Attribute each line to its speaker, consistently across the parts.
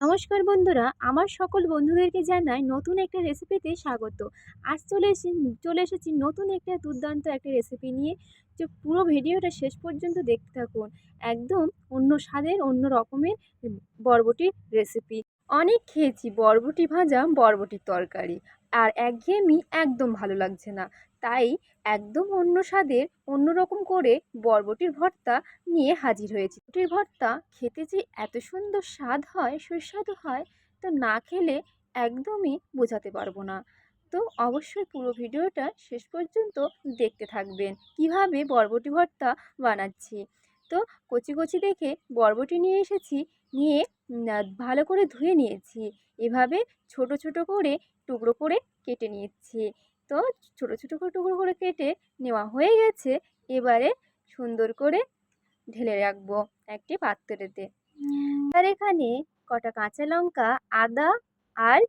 Speaker 1: নমস্কার বন্ধুরা, আমার সকল বন্ধুদেরকে জানাই নতুন একটা রেসিপিতে স্বাগত। আজ চলে এসে, চলে এসেছি নতুন একটা দুর্দান্ত একটা রেসিপি নিয়ে। যে পুরো ভিডিওটা শেষ পর্যন্ত দেখতে থাকুন। একদম অন্য স্বাদের, অন্য রকমের বরবটির রেসিপি অনেক খেয়েছি, বরবটি ভাজা, বরবটির তরকারি। আর একঘেয়েমি একদম ভালো লাগছে না। তাই একদম অন্য স্বাদের, অন্য রকম করে বরবটির ভর্তা নিয়ে হাজির হয়েছি। বরবটির ভর্তা খেতে যে এত সুন্দর স্বাদ হয়, সুস্বাদু হয়, তো না খেলে একদমই বোঝাতে পারব না। তো অবশ্যই পুরো ভিডিওটা শেষ পর্যন্ত দেখতে থাকবেন, কীভাবে বরবটি ভর্তা বানাচ্ছি। তো কচি কচি দেখে বরবটি নিয়ে এসেছি, নিয়ে ভালো করে ধুয়ে নিয়েছি। এভাবে ছোট ছোট করে টুকরো করে কেটে নিচ্ছি তো ছোটো ছোটো করে টুকরো করে কেটে নেওয়া হয়ে গেছে। এবারে সুন্দর করে ঢেলে রাখব একটি পাত্রেতে। আর এখানে কটা কাঁচা লঙ্কা, আদা আর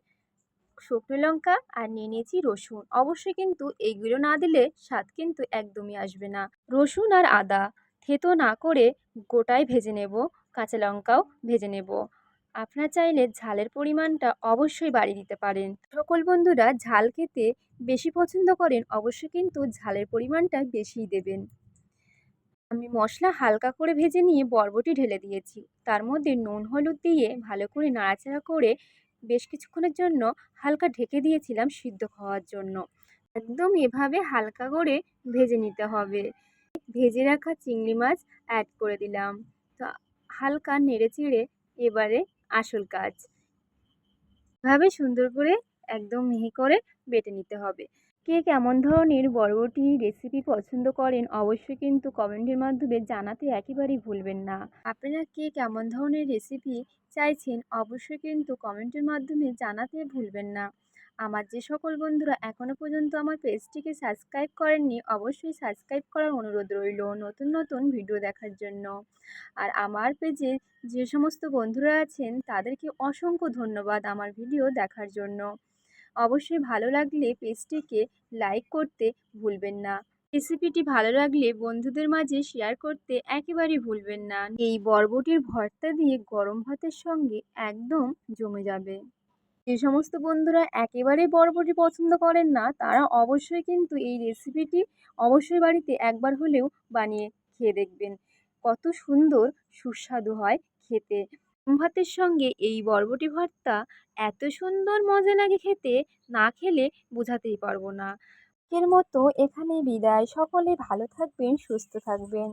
Speaker 1: শুকনো লঙ্কা আর নিয়ে নিয়েছি রসুন। অবশ্যই কিন্তু এইগুলো না দিলে স্বাদ কিন্তু একদমই আসবে না। রসুন আর আদা থেতো না করে গোটায় ভেজে নেব, কাঁচা লঙ্কাও ভেজে নেব। আপনারা চাইলে ঝালের পরিমাণটা অবশ্যই বাড়িয়ে দিতে পারেন। সকল বন্ধুরা ঝাল খেতে বেশি পছন্দ করেন অবশ্যই কিন্তু ঝালের পরিমাণটা বেশিই দেবেন। আমি মশলা হালকা করে ভেজে নিয়ে বরবটি ঢেলে দিয়েছি। তার মধ্যে নুন, হলুদ দিয়ে ভালো করে নাড়াচাড়া করে বেশ কিছুক্ষণের জন্য হালকা ঢেকে দিয়েছিলাম সিদ্ধ খাওয়ার জন্য। একদম এভাবে হালকা করে ভেজে নিতে হবে। ভেজে রাখা চিংড়ি মাছ অ্যাড করে দিলাম। তো হালকা নেড়ে চেড়ে এবারে আসল কাজ। ভাবে সুন্দর করে একদম মিহি করে বেটে নিতে হবে। কে কেমন ধরনের বরবটি রেসিপি পছন্দ করেন অবশ্যই কিন্তু কমেন্টের মাধ্যমে জানাতে একেবারেই ভুলবেন না। আপনারা কে কেমন ধরনের রেসিপি চাইছেন অবশ্যই কিন্তু কমেন্টের মাধ্যমে জানাতে ভুলবেন না। আমার যে সকল বন্ধুরা এখনও পর্যন্ত আমার পেজটিকে সাবস্ক্রাইব করেননি, অবশ্যই সাবস্ক্রাইব করার অনুরোধ রইল নতুন নতুন ভিডিও দেখার জন্য। আর আমার পেজে যে সমস্ত বন্ধুরা আছেন, তাদেরকে অসংখ্য ধন্যবাদ আমার ভিডিও দেখার জন্য। অবশ্যই ভালো লাগলে পেজটিকে লাইক করতে ভুলবেন না। রেসিপিটি ভালো লাগলে বন্ধুদের মাঝে শেয়ার করতে একেবারেই ভুলবেন না। এই বরবটির ভর্তা দিয়ে গরম ভাতের সঙ্গে একদম জমে যাবে। যে সমস্ত বন্ধুরা একেবারে বরবটি পছন্দ করেন না, তারা অবশ্যই কিন্তু এই রেসিপিটি অবশ্যই বাড়িতে একবার হলেও বানিয়ে খেয়ে দেখবেন। কত সুন্দর, সুস্বাদু হয় খেতে। ভাতের সঙ্গে এই বরবটি ভর্তা এত সুন্দর মজা লাগে খেতে, না খেলে বোঝাতেই পারব না। এর মতো এখানে বিদায়। সকলে ভালো থাকবেন, সুস্থ থাকবেন।